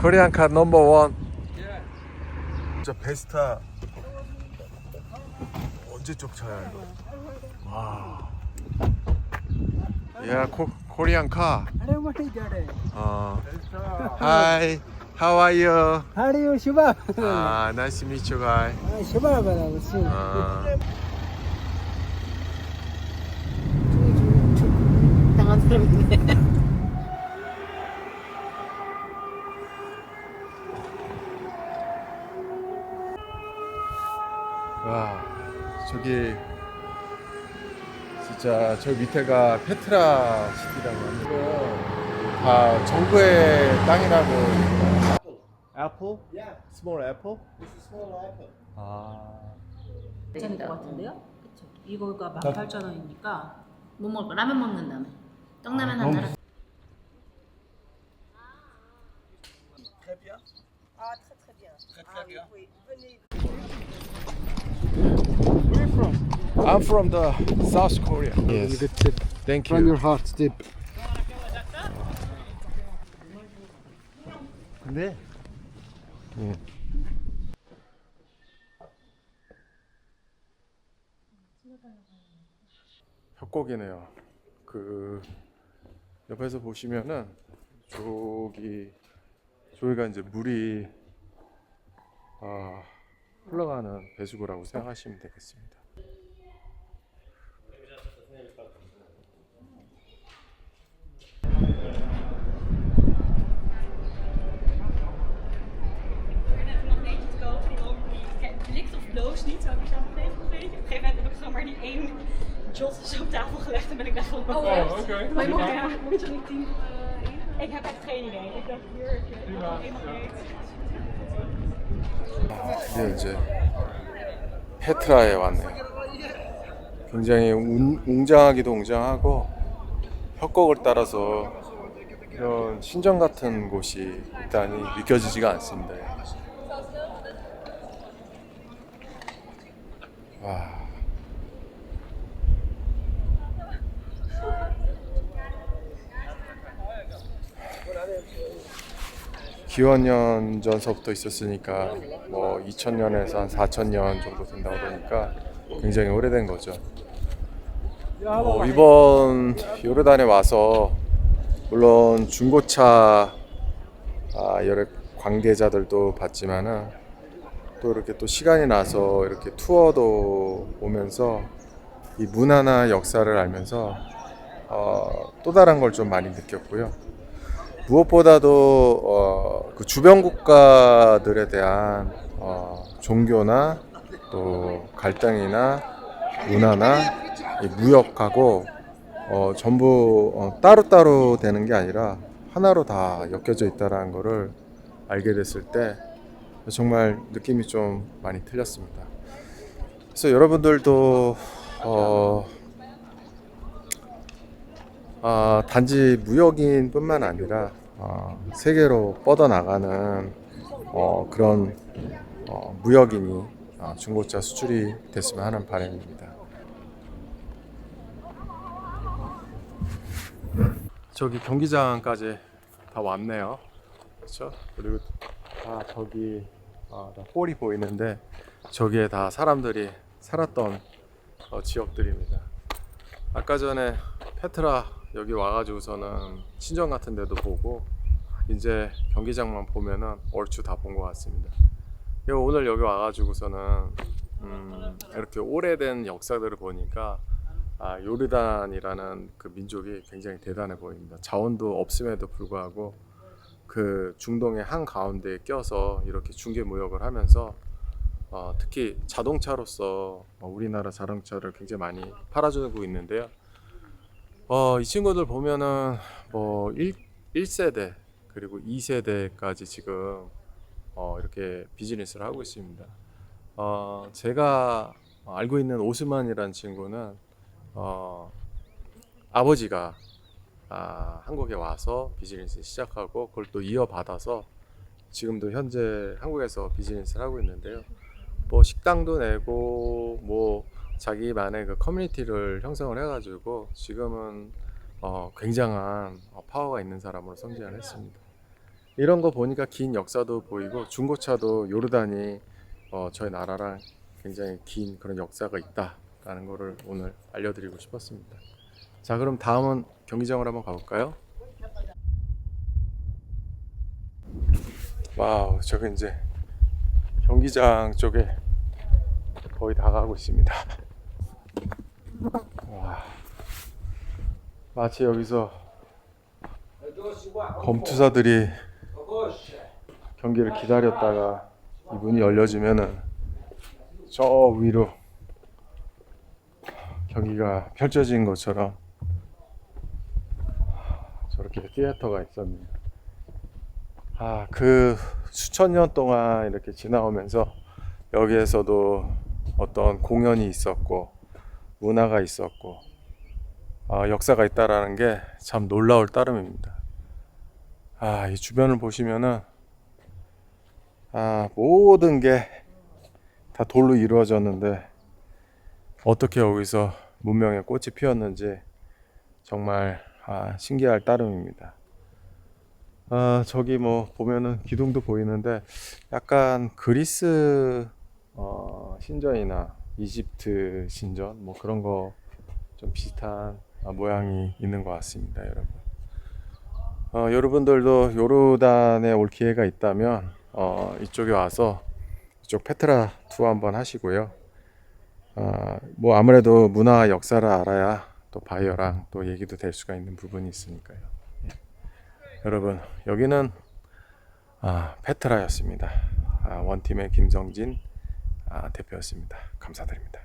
코리안카 넘버원 진짜 베스타 언제 쫓아야 이거 와 Yeah, co- Korean car. 할머니 잘해. Uh, hi, how are you? 하리오 시밥. 아, Uh, nice to meet you guys. 시밥이라고 시. Uh, 당한 사람이네. 진짜 저 밑에가 페트라 시티라고 하는데 다 정부의 땅이라고 애플? 스몰 애플? 아 괜찮을 것 같은데요? 그쵸? 이거가 18,000원이니까 뭐 먹을까? 라면 먹는 다음에 떡라면 하나랑 I'm from the South Korea. Yes. Good tip Thank from your you. heart tip 근데 예. 협곡이네요. 그 옆에서 보시면은 저기 저기가 이제 물이 아, 흘러가는 배수구라고 생각하시면 되겠습니다. Zo op tafel gelegd en ben ik weg van Oh, oké. Maar je mocht, ja, moet je niet tien Ik heb echt geen idee. Ik dacht hier, heb je eenmaal eten. 드디어 이제 페트라에 왔네요. 굉장히 웅, 웅장하기도 웅장하고 협곡을 따라서 이런 신전 같은 곳이 일단이 느껴지지가 않습니다. 와. 기원년 전서부터 있었으니까 뭐 2000년에서 한 4000년 정도 된다고 그러니까 굉장히 오래된 거죠. 뭐 이번 요르단에 와서 물론 중고차 아, 여러 관계자들도 봤지만은 또 이렇게 또 시간이 나서 이렇게 투어도 오면서 이 문화나 역사를 알면서 어, 또 다른 걸 좀 많이 느꼈고요. 무엇보다도 어, 그 주변 국가들에 대한 어, 종교나 또 갈등이나 문화나 이 무역하고 어, 전부 어, 따로따로 되는 게 아니라 하나로 다 엮여져 있다라는 거를 알게 됐을 때 정말 느낌이 좀 많이 틀렸습니다. 그래서 여러분들도 어, 아, 단지 무역인 뿐만 아니라 어, 세계로 뻗어나가는 어, 그런 어, 무역인이 어, 중고차 수출이 됐으면 하는 바람입니다. 저기 경기장까지 다 왔네요. 그렇죠? 그리고 다 저기 아, 다 홀이 보이는데 저기에 다 사람들이 살았던 어, 지역들입니다. 아까 전에 페트라 여기 와가지고서는 신전 같은 데도 보고 이제 경기장만 보면은 얼추 다 본 것 같습니다. 그리고 오늘 여기 와가지고서는 음, 이렇게 오래된 역사들을 보니까 아, 요르단이라는 그 민족이 굉장히 대단해 보입니다. 자원도 없음에도 불구하고 그 중동의 한 가운데에 껴서 이렇게 중개 무역을 하면서 어, 특히 자동차로서 어, 우리나라 자동차를 굉장히 많이 팔아주고 있는데요. 어, 이 친구들 보면은 뭐 1, 1세대 그리고 2세대까지 지금 어, 이렇게 비즈니스를 하고 있습니다. 어, 제가 알고 있는 오스만이라는 친구는 어, 아버지가 아, 한국에 와서 비즈니스 시작하고 그걸 또 이어받아서 지금도 현재 한국에서 비즈니스를 하고 있는데요. 뭐 식당도 내고 뭐 자기만의 그 커뮤니티를 형성을 해가지고 지금은 어, 굉장한 어, 파워가 있는 사람으로 성장을 했습니다. 이런 거 보니까 긴 역사도 보이고 중고차도 요르단이 어, 저희 나라랑 굉장히 긴 그런 역사가 있다라는 거를 오늘 알려드리고 싶었습니다. 자 그럼 다음은 경기장으로 한번 가볼까요? 와우 저기 이제 경기장 쪽에 거의 다 가고 있습니다. 와, 마치 여기서 검투사들이 경기를 기다렸다가 이 문이 열려지면은 저 위로 경기가 펼쳐진 것처럼 저렇게 시애터가 있었네요. 아, 그 수천 년 동안 이렇게 지나오면서 여기에서도 어떤 공연이 있었고 문화가 있었고 아, 역사가 있다라는 게 참 놀라울 따름입니다. 아, 이 주변을 보시면은 아, 모든 게 다 돌로 이루어졌는데 어떻게 여기서 문명의 꽃이 피었는지 정말 아, 신기할 따름입니다. 아, 저기 뭐 보면은 기둥도 보이는데 약간 그리스 어, 신전이나 이집트 신전 뭐 그런 거 좀 비슷한 아, 모양이 있는 것 같습니다, 여러분. 어, 여러분들도 요르단에 올 기회가 있다면 어, 이쪽에 와서 이쪽 페트라 투어 한번 하시고요. 어, 뭐 아무래도 문화 역사를 알아야 또 바이어랑 또 얘기도 될 수가 있는 부분이 있으니까요. 예. 여러분 여기는 아, 페트라였습니다. 아, 원팀의 김성진 아, 대표였습니다. 감사드립니다.